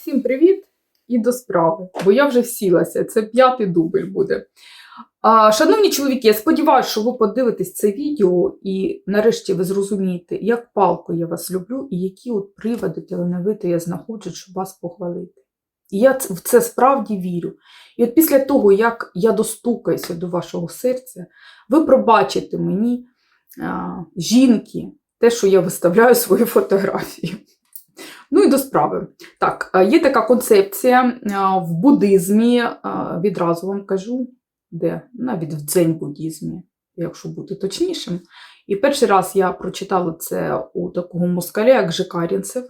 Всім привіт і до справи, бо я вже всілася, це п'ятий дубль буде. А, шановні чоловіки, я сподіваюся, що ви подивитесь це відео і нарешті ви зрозумієте, як палко я вас люблю і які от приводи талановити я знаходжу, щоб вас похвалити. І я в це справді вірю. І от після того, як я достукаюся до вашого серця, ви пробачите мені, а, жінки, те, що я виставляю свої фотографії. Ну і до справи. Так, е, є така концепція е, в буддизмі, е, відразу вам кажу, де навіть в дзень-буддізмі, якщо бути точнішим. І перший раз я прочитала це у такого москаля, як Жикарінцев.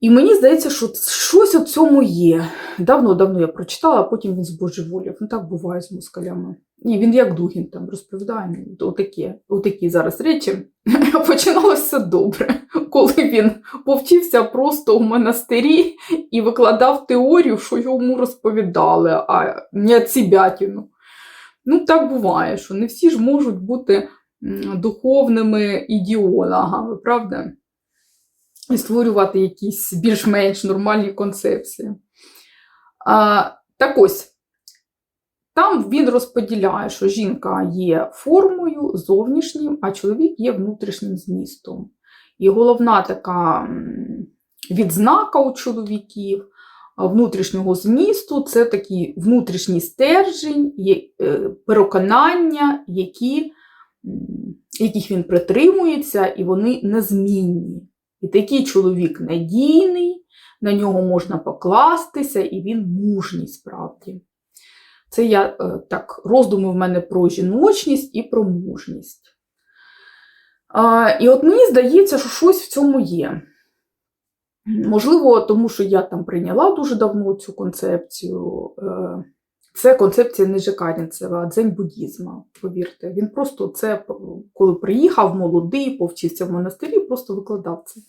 І мені здається, що щось у цьому є. Давно-давно я прочитала, а потім він збожеволів. Ну так буває з москалями. Ні, він як Дугін там розповідає. ну, Отакі, отакі зараз речі. Починалося добре, коли він повчився просто в монастирі і викладав теорію, що йому розповідали, а не цібятіну. Ну, так буває, що не всі ж можуть бути духовними ідеологами, правда? І створювати якісь більш-менш нормальні концепції. А, так ось, там він розподіляє, що жінка є формою зовнішнім, а чоловік є внутрішнім змістом. І головна така відзнака у чоловіків внутрішнього змісту це такий внутрішній стержень, е, переконання, які, яких він притримується, і вони незмінні. І такий чоловік надійний, на нього можна покластися, і він мужній справді. Це я е, так, роздуми в мене про жіночність і про мужність. І от мені здається, що щось в цьому є. Можливо, тому що я там прийняла дуже давно цю концепцію. Е, Це концепція не Жикарінцева, а дзень-буддізма, повірте. Він просто це, коли приїхав молодий, повчився в монастирі, просто викладав це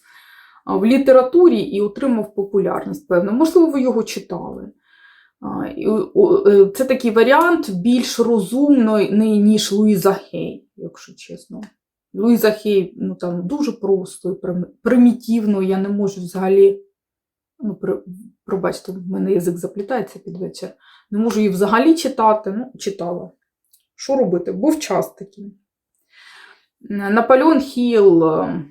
в літературі і отримав популярність, певно. Можливо, ви його читали. Е, Це такий варіант більш розумний, ніж Луїза Хей, якщо чесно. Луїза Хей ну, там, дуже просто і примітивно, я не можу взагалі. Ну, пробачте, в мене язик заплітається під вечір. Не можу її взагалі читати. Ну, читала. Що робити? Був час такий. Наполеон Хіл, е,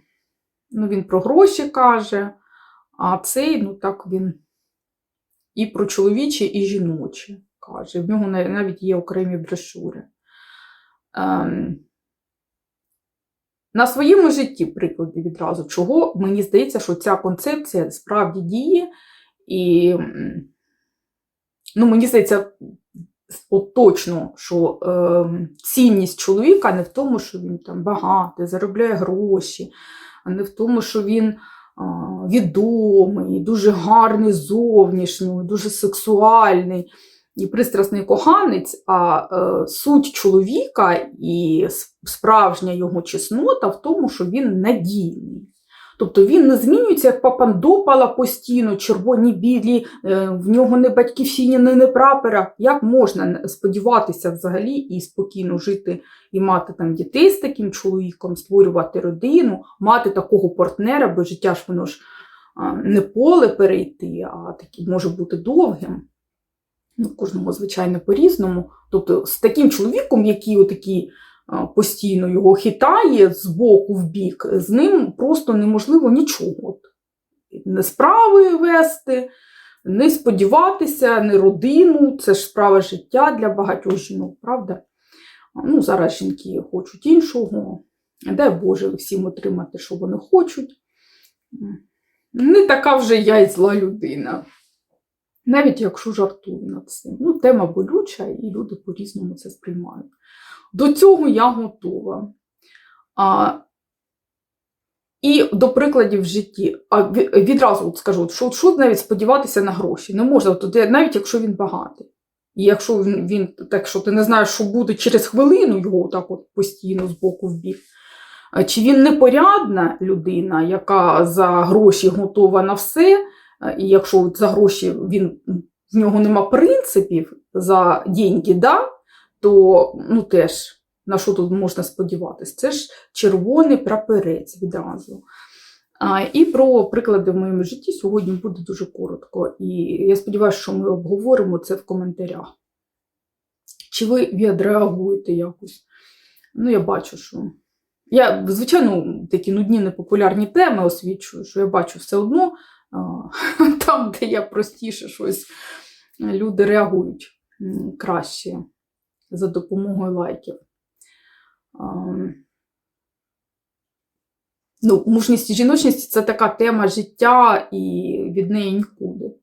ну, він про гроші каже, а цей, ну так, він і про чоловічі, і жіночі каже. В нього навіть є окремі брошури. Ем, на своєму житті приклади відразу, чого мені здається, що ця концепція справді діє, і ну, мені здається, от точно, що е, цінність чоловіка не в тому, що він там багатий, заробляє гроші, а не в тому, що він відомий, дуже гарний зовнішній, дуже сексуальний і пристрасний коханець, а е, суть чоловіка і справжня його чеснота в тому, що він надійний. Тобто він не змінюється як папандопала постійно, червоні білі, е, в нього не батьківщині, не, не прапора. Як можна сподіватися взагалі і спокійно жити і мати там дітей з таким чоловіком, створювати родину, мати такого партнера, бо життя ж воно ж не поле перейти, а таки може бути довгим. Ну, кожного, звичайно, по-різному. Тобто, з таким чоловіком, який отакий постійно його хитає з боку в бік, з ним просто неможливо нічого. Не справи вести, не сподіватися, не родину. Це ж справа життя для багатьох жінок, правда? Ну, зараз жінки хочуть іншого. Дай Боже всім отримати, що вони хочуть. Не така вже я й зла людина. Навіть якщо жартую над цим. Ну, тема болюча, і люди по-різному це сприймають. До цього я готова. А, і до прикладів в житті. А відразу от скажу, що, що навіть сподіватися на гроші. Не можна, навіть якщо він багатий. І якщо він, він так, що ти не знаєш, що буде через хвилину його так от постійно з боку в бік. Чи він непорядна людина, яка за гроші готова на все, і якщо за гроші він, в нього нема принципів за деньги, да, то ну, теж на що тут можна сподіватися? Це ж червоний прапорець відразу. А, І про приклади в моєму житті сьогодні буде дуже коротко. І я сподіваюся, що ми обговоримо це в коментарях. Чи ви відреагуєте якось? Ну, я бачу, що. Я, звичайно, такі нудні непопулярні теми освічую, що я бачу все одно там, де я простіше щось, люди реагують краще за допомогою лайків. Ну, мужність і жіночність це така тема життя, і від неї нікуди.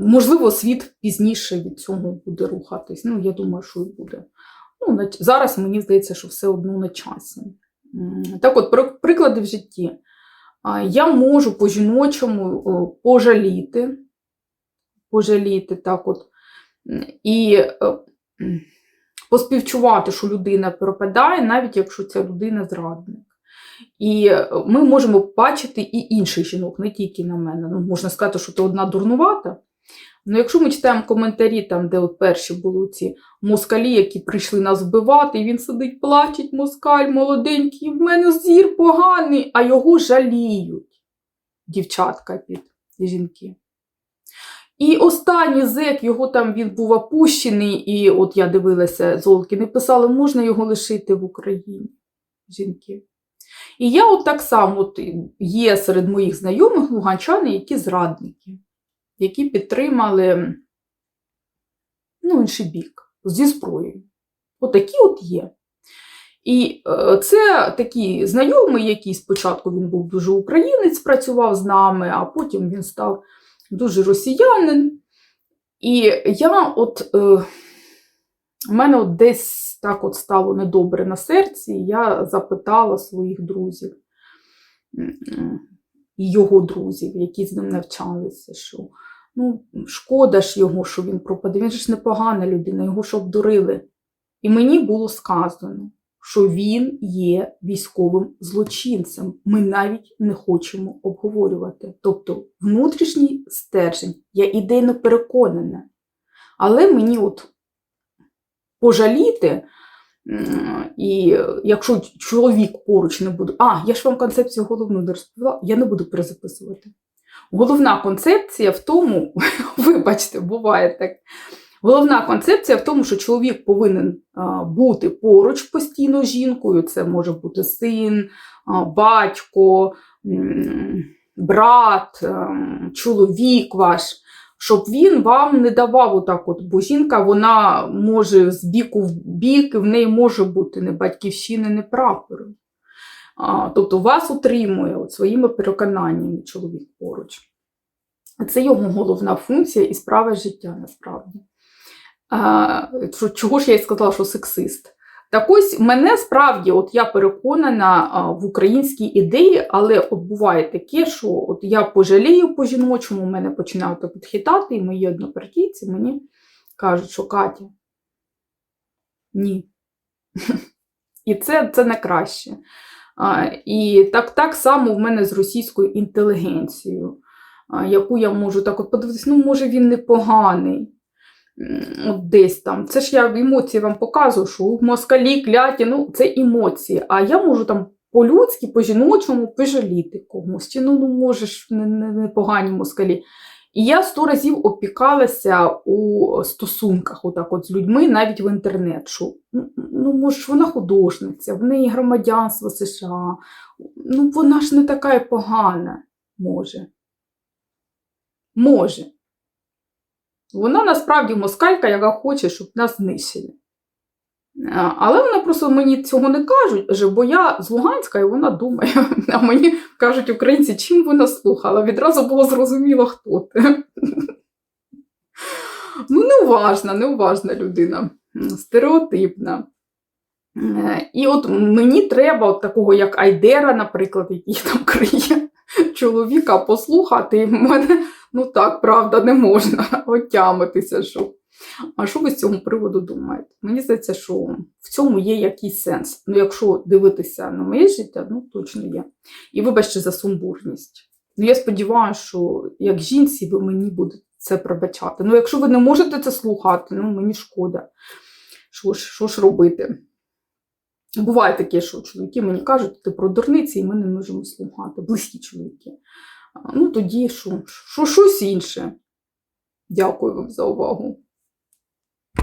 Можливо, світ пізніше від цього буде рухатись. Ну, я думаю, що і буде. Ну, зараз мені здається, що все одно на часі. Так от, про приклади в житті. Я можу по-жіночому пожаліти, пожаліти так от, і е, поспівчувати, що людина пропадає, навіть якщо ця людина зрадник. І е, ми можемо бачити і інших жінок, не тільки на мене. Ну, можна сказати, що ти одна дурнувата. Ну, якщо ми читаємо коментарі, там, де от перші були ці москалі, які прийшли нас вбивати, і він сидить, плачить, москаль, молоденький, в мене зір поганий, а його жаліють дівчатка під жінки. І останній зек, його там він був опущений, і от я дивилася, Золки, не писали, можна його лишити в Україні, жінки. І я от так само от є серед моїх знайомих луганчани, які зрадники, які підтримали ну, інший бік зі зброєю. Отакі от є. І е, це такий знайомий, який спочатку він був дуже українець, працював з нами, а потім він став дуже росіянин. І я от, е, в мене от десь так от стало недобре на серці, я запитала своїх друзів і його друзів, які з ним навчалися, що ну, шкода ж його, що він пропаде. Він ж непогана людина, його ж обдурили. І мені було сказано, що він є військовим злочинцем. Ми навіть не хочемо обговорювати. Тобто внутрішній стержень, я ідейно переконана. Але мені от пожаліти, і якщо чоловік поруч не буде. А, я ж вам концепцію головну не розповіла, я не буду перезаписувати. Головна концепція в тому, вибачте, буває так. Головна концепція в тому, що чоловік повинен бути поруч постійно жінкою. Це може бути син, батько, брат, чоловік ваш, щоб він вам не давав отак, от, бо жінка вона може з біку в бік, і в неї може бути не батьківщини, не прапору. Тобто вас утримує от, своїми переконаннями чоловік поруч. Це його головна функція і справа життя насправді. Чого ж я й сказала, що сексист? Так ось мене справді, от я переконана в українській ідеї, але от буває таке, що от я пожалію по-жіночому, мене починають підхитати, і мої однопартійці мені кажуть, що Катя, ні. І це, це не краще. І так, так само в мене з російською інтелігенцією, яку я можу так от подивитися, ну, може, він непоганий. Десь там. Це ж я емоції вам показую, що москалі кляті, ну, це емоції. А я можу там по-людськи, по-жіночому пожаліти комусь. Чи ну, ну можеш не, не, непогані москалі. І я сто разів опікалася у стосунках отак от з людьми, навіть в інтернет, що ну, ну, може, вона художниця, в неї громадянство США, ну вона ж не така погана, може. Може. Вона насправді москалька, яка хоче, щоб нас знищили. Але вона просто мені цього не кажуть, бо я з Луганська, і вона думає, а мені кажуть українці, чим вона слухала. Відразу було зрозуміло, хто ти. Ну, неуважна, неуважна людина, стереотипна. І от мені треба от такого, як Айдера, наприклад, який там криє чоловіка, послухати. В мене, ну так, правда, не можна отямитися. Що. А що ви з цього приводу думаєте? Мені здається, що в цьому є якийсь сенс. Ну, якщо дивитися на моє життя, ну точно є. І вибачте за сумбурність. Ну, я сподіваюся, що як жінці ви мені будете це пробачати. Ну, якщо ви не можете це слухати, ну мені шкода. Що ж, що ж робити? Буває таке, що чоловіки мені кажуть, ти про дурниці, і ми не можемо слухати. Близькі чоловіки. Ну тоді що, що щось інше. Дякую вам за увагу.